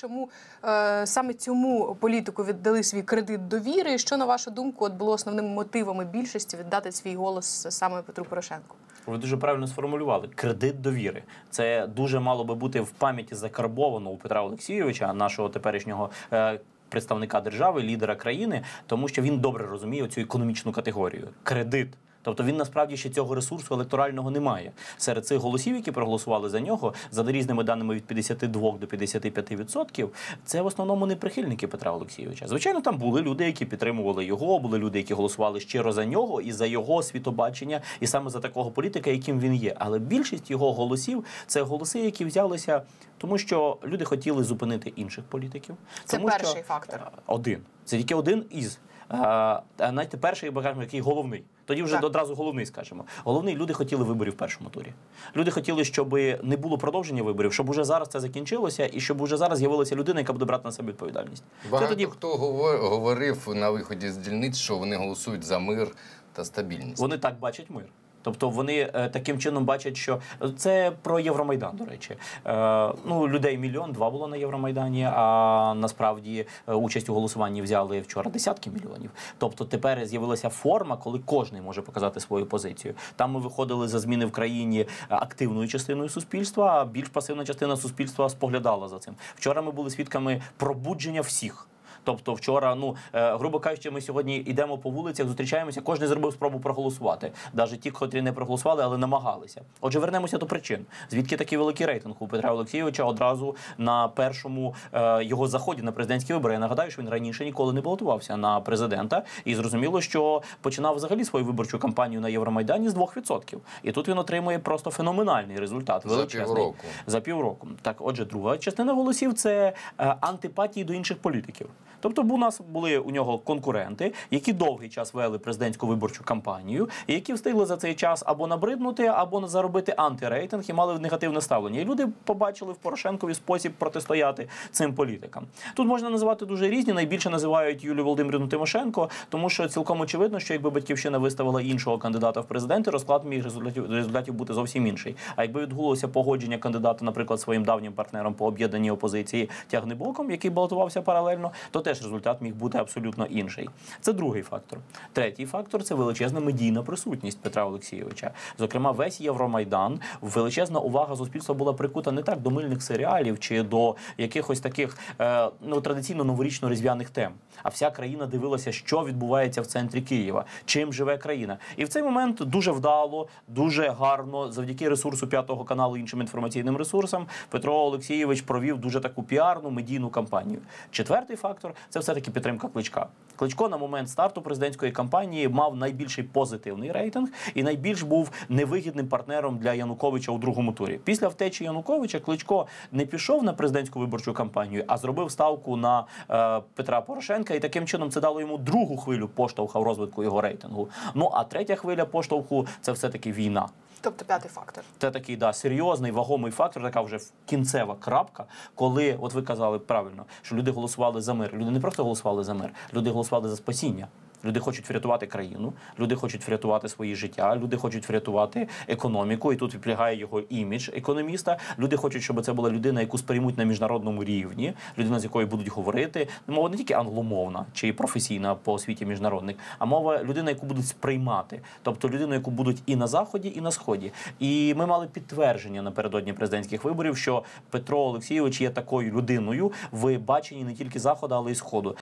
Чому е, саме цьому політику віддали свій кредит довіри? І що на вашу думку от було основними мотивами більшості віддати свій голос саме Петру Порошенку? Ви дуже правильно сформулювали кредит довіри. Це дуже мало би бути в пам'яті закарбовано у Петра Олексійовича, нашого теперішнього. е, Представника держави, лідера країни, тому що він добре розуміє цю економічну категорію кредит. Тобто він насправді ще цього ресурсу електорального не має. Серед цих голосів, які проголосували за нього, за різними даними від 52 до 55%, це в основному не прихильники Петра Олексійовича. Звичайно, там були люди, які підтримували його, були люди, які голосували щиро за нього і за його світобачення, і саме за такого політика, яким він є. Але більшість його голосів це голоси, які взялися, тому що люди хотіли зупинити інших політиків. Це тому, перший що, фактор. Один. Це тільки один із. А, знаєте, перший, бо який головний. Тоді вже Так. одразу головний скажемо. Головний люди хотіли виборів в першому турі. Люди хотіли, щоб не було продовження виборів, щоб уже зараз це закінчилося, і щоб уже зараз з'явилася людина, яка буде брати на себе відповідальність. Багато Це тоді хто говорив на виході з дільниць, що вони голосують за мир та стабільність. вони так бачать мир. Тобто вони е, таким чином бачать, що це про Євромайдан, до речі. Е, ну, людей мільйон, два було на Євромайдані, а насправді е, участь у голосуванні взяли вчора десятки мільйонів. Тобто тепер з'явилася форма, коли кожен може показати свою позицію. Там ми виходили за зміни в країні активною частиною суспільства, а більш пасивна частина суспільства споглядала за цим. Вчора ми були свідками пробудження всіх. Тобто, вчора, ну е, грубо кажучи, ми сьогодні йдемо по вулицях, зустрічаємося. Кожен зробив спробу проголосувати. Навіть ті, котрі не проголосували, але намагалися. Отже, вернемося до причин. Звідки такий великий рейтинг у Петра Олексійовича одразу на першому е, його заході на президентські вибори. Я нагадаю, що він раніше ніколи не балотувався на президента, і зрозуміло, що починав взагалі свою виборчу кампанію на Євромайдані з 2%. І тут він отримує просто феноменальний результат. За півроку. За півроку. Так, отже, друга частина голосів це е, антипатії до інших політиків. Тобто, у нас були у нього конкуренти, які довгий час вели президентську виборчу кампанію, і які встигли за цей час або набриднути, або заробити антирейтинг і мали негативне ставлення. І люди побачили в Порошенкові спосіб протистояти цим політикам. Тут можна називати дуже різні. Найбільше називають Юлію Володимирівну Тимошенко, тому що цілком очевидно, що якби батьківщина виставила іншого кандидата в президенти, розклад міг результатів результатів бути зовсім інший. А якби відбулося погодження кандидата, наприклад, своїм давнім партнером по об'єднаній опозиції Тягнебоком, який балотувався паралельно, то теж результат міг бути абсолютно інший. Це другий фактор. Третій фактор це величезна медійна присутність Петра Олексійовича. Зокрема, весь Євромайдан, величезна увага суспільства була прикута не так до мильних серіалів чи до якихось таких е, ну традиційно новорічно-різдвяних тем. А вся країна дивилася, що відбувається в центрі Києва, чим живе країна. І в цей момент дуже вдало, дуже гарно, завдяки ресурсу п'ятого каналу іншим інформаційним ресурсам, Петро Олексійович провів дуже таку піарну медійну кампанію. Четвертий фактор це все таки підтримка кличка. Кличко на момент старту президентської кампанії мав найбільший позитивний рейтинг і найбільш був невигідним партнером для Януковича у другому турі. Після втечі Януковича Кличко не пішов на президентську виборчу кампанію, а зробив ставку на е, Петра Порошенка, і таким чином це дало йому другу хвилю поштовха в розвитку його рейтингу. Ну а третя хвиля поштовху це все таки війна. Тобто п'ятий фактор. Це такий да серйозний вагомий фактор, така вже кінцева крапка, коли от ви казали правильно, що люди голосували за мир. Люди не просто голосували за мир, люди голосували за спасіння. Люди хочуть врятувати країну, люди хочуть врятувати свої життя, люди хочуть врятувати економіку, і тут відплягає його імідж економіста. Люди хочуть, щоб це була людина, яку сприймуть на міжнародному рівні, людина, з якою будуть говорити. Мова не тільки англомовна чи професійна по освіті міжнародник, а мова людина, яку будуть сприймати, тобто людину, яку будуть і на заході, і на сході. І ми мали підтвердження напередодні президентських виборів, що Петро Олексійович є такою людиною в баченні не тільки заходу, але й сходу.